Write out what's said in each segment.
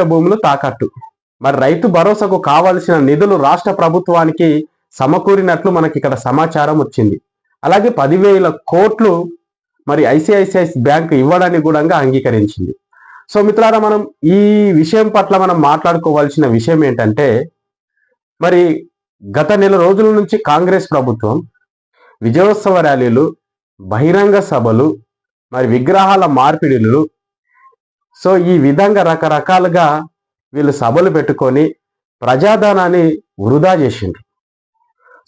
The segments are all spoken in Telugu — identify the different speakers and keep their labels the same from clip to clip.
Speaker 1: కోకపేట భూములు తాకట్టు. మరి రైతు భరోసాకు కావలసిన నిధులు రాష్ట్ర ప్రభుత్వానికి సమకూరినట్లు మనకి ఇక్కడ సమాచారం వచ్చింది. అలాగే పదివేల కోట్లు మరి ఐసిఐసిఐ బ్యాంక్ ఇవ్వడానికి కూడా అంగీకరించింది. సో మిత్రులారా మనం ఈ విషయం పట్ల మనం మాట్లాడుకోవాల్సిన విషయం ఏంటంటే మరి గత నెల రోజుల నుంచి కాంగ్రెస్ ప్రభుత్వం విజయోత్సవ ర్యాలీలు బహిరంగ సభలు మరి విగ్రహాల మార్పిడిలు సో ఈ విధంగా రకరకాలుగా వీళ్ళు సభలు పెట్టుకొని ప్రజాధనాన్ని వృధా చేసిండ్రు.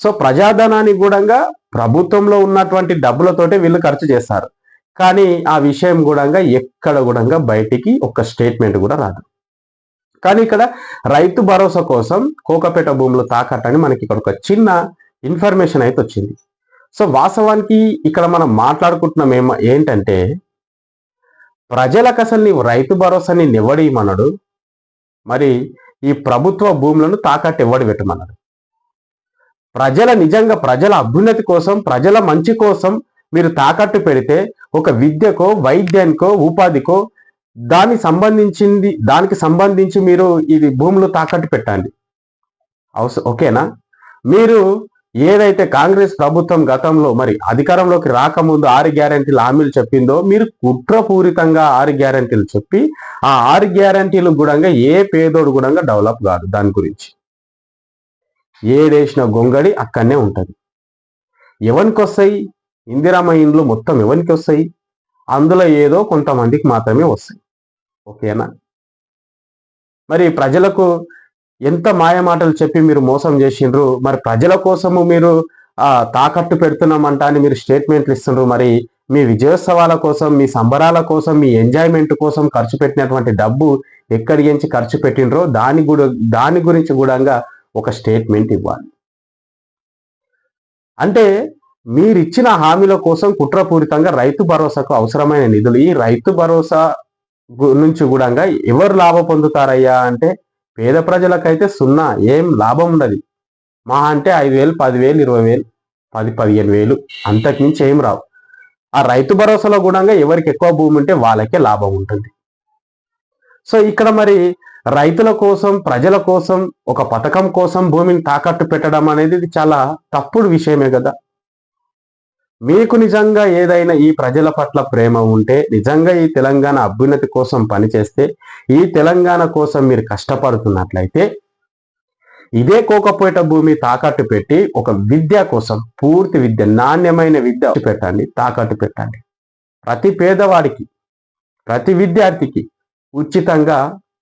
Speaker 1: సో ప్రజాధనాన్ని కూడా ప్రభుత్వంలో ఉన్నటువంటి డబ్బులతోటే వీళ్ళు ఖర్చు చేస్తారు. కానీ ఆ విషయం కూడా ఎక్కడ కూడా బయటికి ఒక స్టేట్మెంట్ కూడా రాదు. కానీ ఇక్కడ రైతు భరోసా కోసం కోకపేట భూములు తాకట్టని మనకి ఇక్కడ ఒక చిన్న ఇన్ఫర్మేషన్ అయితే వచ్చింది. సో వాస్తవానికి ఇక్కడ మనం మాట్లాడుకుంటున్నాం ఏమ ఏంటంటే ప్రజలకు అసలు నీవు రైతు భరోసాని నివ్వడేయమన్నాడు మరి ఈ ప్రభుత్వ భూములను తాకట్టు ఇవ్వడి పెట్టమన్నాడు ప్రజల నిజంగా ప్రజల అభ్యున్నతి కోసం ప్రజల మంచి కోసం మీరు తాకట్టు పెడితే ఒక విద్యకో వైద్యానికో ఉపాధికో దానికి సంబంధించింది దానికి సంబంధించి మీరు ఇది భూములు తాకట్టు పెట్టండి. అవసరం ఓకేనా? మీరు ఏదైతే కాంగ్రెస్ ప్రభుత్వం గతంలో మరి అధికారంలోకి రాకముందు ఆరు గ్యారంటీలు హామీలు చెప్పిందో మీరు కుట్రపూరితంగా ఆరు గ్యారంటీలు చెప్పి ఆ ఆరు గ్యారంటీలు కూడా ఏ పేదోడు కూడా డెవలప్ కాదు దాని గురించి. ఏడేసిన గొంగడి అక్కడనే ఉంటుంది. ఎవరికి వస్తాయి? ఇందిరామ ఇండ్లు మొత్తం ఎవరికి వస్తాయి? అందులో ఏదో కొంతమందికి మాత్రమే వస్తాయి. ఓకేనా? మరి ప్రజలకు ఎంత మాయమాటలు చెప్పి మీరు మోసం చేసిండ్రు? మరి ప్రజల కోసము మీరు తాకట్టు పెడుతున్నామంట అని మీరు స్టేట్మెంట్లు ఇస్తుండ్రు. మరి మీ విజయోత్సవాల కోసం మీ సంబరాల కోసం మీ ఎంజాయ్మెంట్ కోసం ఖర్చు పెట్టినటువంటి డబ్బు ఎక్కడి నుంచి ఖర్చు పెట్టినరో దాని కూడా దాని గురించి కూడా ఒక స్టేట్మెంట్ ఇవ్వాలి. అంటే మీరిచ్చిన హామీల కోసం కుట్రపూరితంగా రైతు భరోసాకు అవసరమైన నిధులు. ఈ రైతు భరోసా గు- నుంచి కూడా ఎవరు లాభ పొందుతారయ్యా అంటే పేద ప్రజలకైతే సున్నా ఏం లాభం ఉండదు. మా అంటే ఐదు వేలు పదివేలు ఇరవై వేలు పది పదిహేను వేలు అంతకుమించి ఏం రావు. ఆ రైతు భరోసాలో కూడా ఎవరికి ఎక్కువ భూమి ఉంటే వాళ్ళకే లాభం ఉంటుంది. సో ఇక్కడ మరి రైతుల కోసం ప్రజల కోసం ఒక పథకం కోసం భూమిని తాకట్టు పెట్టడం అనేది చాలా తప్పుడు విషయమే కదా. మీకు నిజంగా ఏదైనా ఈ ప్రజల పట్ల ప్రేమ ఉంటే నిజంగా ఈ తెలంగాణ అభ్యున్నతి కోసం పనిచేస్తే ఈ తెలంగాణ కోసం మీరు కష్టపడుతున్నట్లయితే ఇదే కోకపోయేట భూమి తాకట్టు పెట్టి ఒక విద్య కోసం పూర్తి విద్య నాణ్యమైన విద్య పెట్టండి తాకట్టు పెట్టండి. ప్రతి పేదవాడికి ప్రతి విద్యార్థికి ఉచితంగా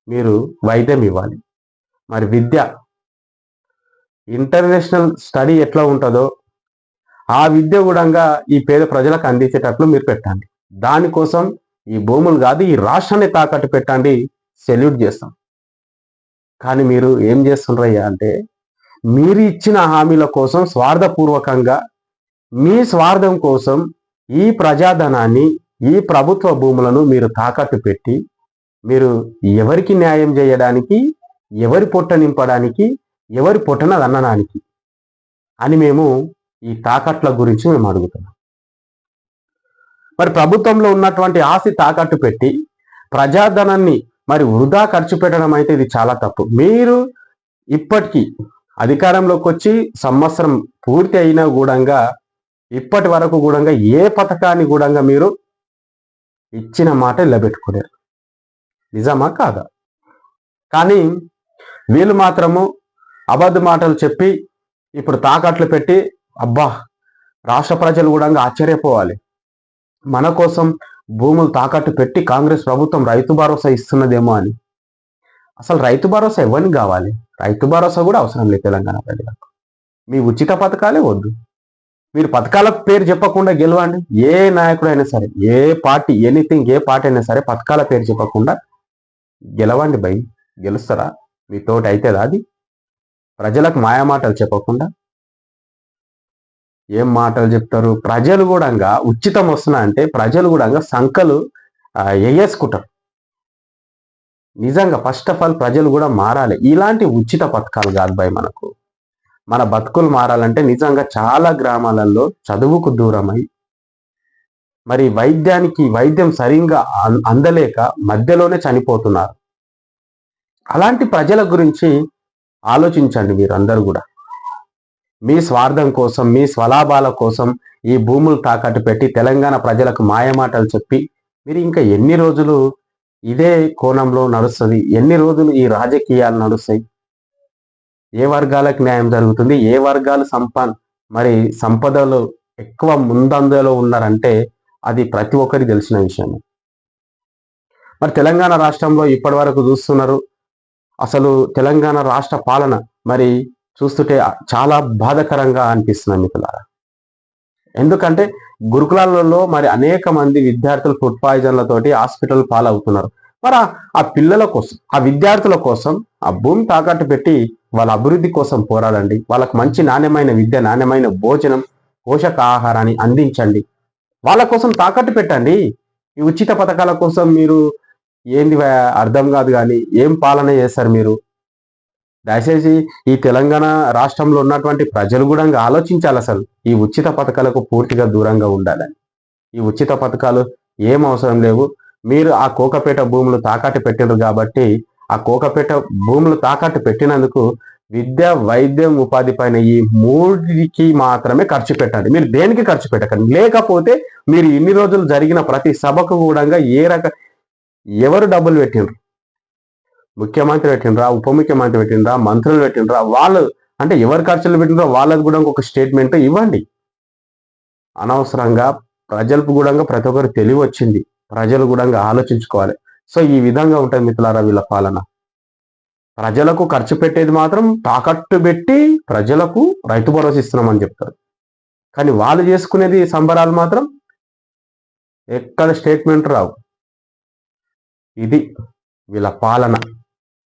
Speaker 1: మీరు వైద్యం ఇవ్వాలి. మరి విద్య ఇంటర్నేషనల్ స్టడీ ఎట్లా ఉంటుందో ఆ విద్య కూడా ఈ పేద ప్రజలకు అందించేటట్లు మీరు పెట్టండి. దానికోసం ఈ భూములు కాదు ఈ రాష్ట్రాన్ని తాకట్టు పెట్టండి సెల్యూట్ చేస్తాం. కానీ మీరు ఏం చేస్తుండ్రయ్యా అంటే మీరు ఇచ్చిన హామీల కోసం స్వార్థపూర్వకంగా మీ స్వార్థం కోసం ఈ ప్రజాధనాన్ని ఈ ప్రభుత్వ భూములను మీరు తాకట్టు పెట్టి మీరు ఎవరికి న్యాయం చేయడానికి ఎవరి పొట్ట నింపడానికి ఎవరి పొట్టన అన్నడానికి అని మేము ఈ తాకట్ల గురించి మేము అడుగుతున్నాం. మరి ప్రభుత్వంలో ఉన్నటువంటి ఆస్తి తాకట్టు పెట్టి ప్రజాధనాన్ని మరి వృధా ఖర్చు పెట్టడం అయితే ఇది చాలా తప్పు. మీరు ఇప్పటికీ అధికారంలోకి వచ్చి సంవత్సరం పూర్తి అయినా కూడా ఇప్పటి వరకు కూడా ఏ పథకాన్ని కూడా మీరు ఇచ్చిన మాట నిలబెట్టుకోలేరు. నిజమా కాదా? కానీ వీళ్ళు మాత్రము అబద్ధ మాటలు చెప్పి ఇప్పుడు తాకట్లు పెట్టి అబ్బా రాష్ట్ర ప్రజలు కూడా ఆశ్చర్యపోవాలి. మన కోసం భూములు తాకట్టు పెట్టి కాంగ్రెస్ ప్రభుత్వం రైతు భరోసా ఇస్తున్నదేమో అని. అసలు రైతు భరోసా ఎవరికి కావాలి? రైతు భరోసా కూడా అవసరం లేదు తెలంగాణ ప్రజలకు. మీ ఉచిత పథకాలే వద్దు. మీరు పథకాల పేరు చెప్పకుండా గెలవండి. ఏ నాయకుడైనా సరే ఏ పార్టీ ఎనీథింగ్ ఏ పార్టీ అయినా సరే పథకాల పేరు చెప్పకుండా గెలవండి భయ్. గెలుస్తారా? మీతోటి అవుతుందా అది? ప్రజలకు మాయమాటలు చెప్పకుండా ఏం మాటలు చెప్తారు? ప్రజలు కూడా ఉచితం వస్తున్నా అంటే ప్రజలు కూడా సంఖలు వేసుకుంటారు నిజంగా ఫస్ట్ ఆఫ్ ఆల్ ప్రజలు కూడా మారాలి. ఇలాంటి ఉచిత పథకాలు కాదు భయ్ మనకు. మన బతుకులు మారాలంటే నిజంగా చాలా గ్రామాలలో చదువుకు దూరమై మరి వైద్యానికి వైద్యం సరిగ్గా అందలేక మధ్యలోనే చనిపోతున్నారు. అలాంటి ప్రజల గురించి ఆలోచించండి మీరు అందరూ కూడా. మీ స్వార్థం కోసం మీ స్వలాభాల కోసం ఈ భూములు తాకట్టు పెట్టి తెలంగాణ ప్రజలకు మాయమాటలు చెప్పి మీరు ఇంకా ఎన్ని రోజులు ఇదే కోణంలో నడుస్తుంది? ఎన్ని రోజులు ఈ రాజకీయాలు నడుస్తాయి? ఏ వర్గాలకు న్యాయం జరుగుతుంది? ఏ వర్గాలు సంపన్ మరి సంపదలు ఎక్కువ ముందందులో ఉన్నారంటే అది ప్రతి ఒక్కరికి తెలిసిన విషయం మరి తెలంగాణ రాష్ట్రంలో ఇప్పటి వరకు చూస్తున్నారు అసలు తెలంగాణ రాష్ట్ర పాలన మరి చూస్తుంటే చాలా బాధకరంగా అనిపిస్తుంది మిత్రులారా ఎందుకంటే గురుకులాలలో మరి అనేక మంది విద్యార్థులు ఫుడ్ పాయిజన్లతోటి హాస్పిటల్ పాలవుతున్నారు. మరి ఆ- పిల్లల కోసం ఆ విద్యార్థుల కోసం ఆ భూమి తాకట్టు పెట్టి వాళ్ళ అభివృద్ధి కోసం పోరాడండి. వాళ్ళకి మంచి నాణ్యమైన విద్య నాణ్యమైన భోజనం పోషక ఆహారాన్ని అందించండి. వాళ్ళ కోసం తాకట్టు పెట్టండి. ఈ ఉచిత పథకాల కోసం మీరు ఏంది అర్థం కాదు కానీ ఏం పాలన చేస్తారు మీరు? దయచేసి ఈ తెలంగాణ రాష్ట్రంలో ఉన్నటువంటి ప్రజలు కూడా ఇంకా ఆలోచించాలి అసలు. ఈ ఉచిత పథకాలకు పూర్తిగా దూరంగా ఉండాలని ఈ ఉచిత పథకాలు ఏం అవసరం లేవు. మీరు ఆ కోకపేట భూములు తాకట్టు పెట్టారు కాబట్టి ఆ కోకపేట భూములు తాకట్టు పెట్టినందుకు విద్య వైద్యం ఉపాధి పైన ఈ మూడికి మాత్రమే ఖర్చు పెట్టండి మీరు దేనికి ఖర్చు పెట్టకండి? లేకపోతే మీరు ఇన్ని రోజులు జరిగిన ప్రతి సభకు కూడా ఏ రక ఎవరు డబ్బులు పెట్టిండ్రు ముఖ్యమంత్రి పెట్టినరా ఉప ముఖ్యమంత్రి పెట్టినరా మంత్రులు పెట్టిండ్రా వాళ్ళు అంటే ఎవరి ఖర్చులు పెట్టిండ్రో వాళ్ళది కూడా ఇంకొక స్టేట్మెంట్ ఇవ్వండి. అనవసరంగా ప్రజలకు కూడా ప్రతి ఒక్కరు తెలివి వచ్చింది. ప్రజలు కూడా ఆలోచించుకోవాలి. సో ఈ విధంగా ఉంటుంది మిత్రులారా వీళ్ళ పాలన. ప్రజలకు ఖర్చు పెట్టేది మాత్రం తాకట్టు పెట్టి ప్రజలకు రైతు భరోసా ఇస్తున్నామని చెప్తారు. కానీ వాళ్ళు చేసుకునేది సంబరాలు మాత్రం ఎక్కడ స్టేట్మెంట్ రావు. ఇది వీళ్ళ పాలన.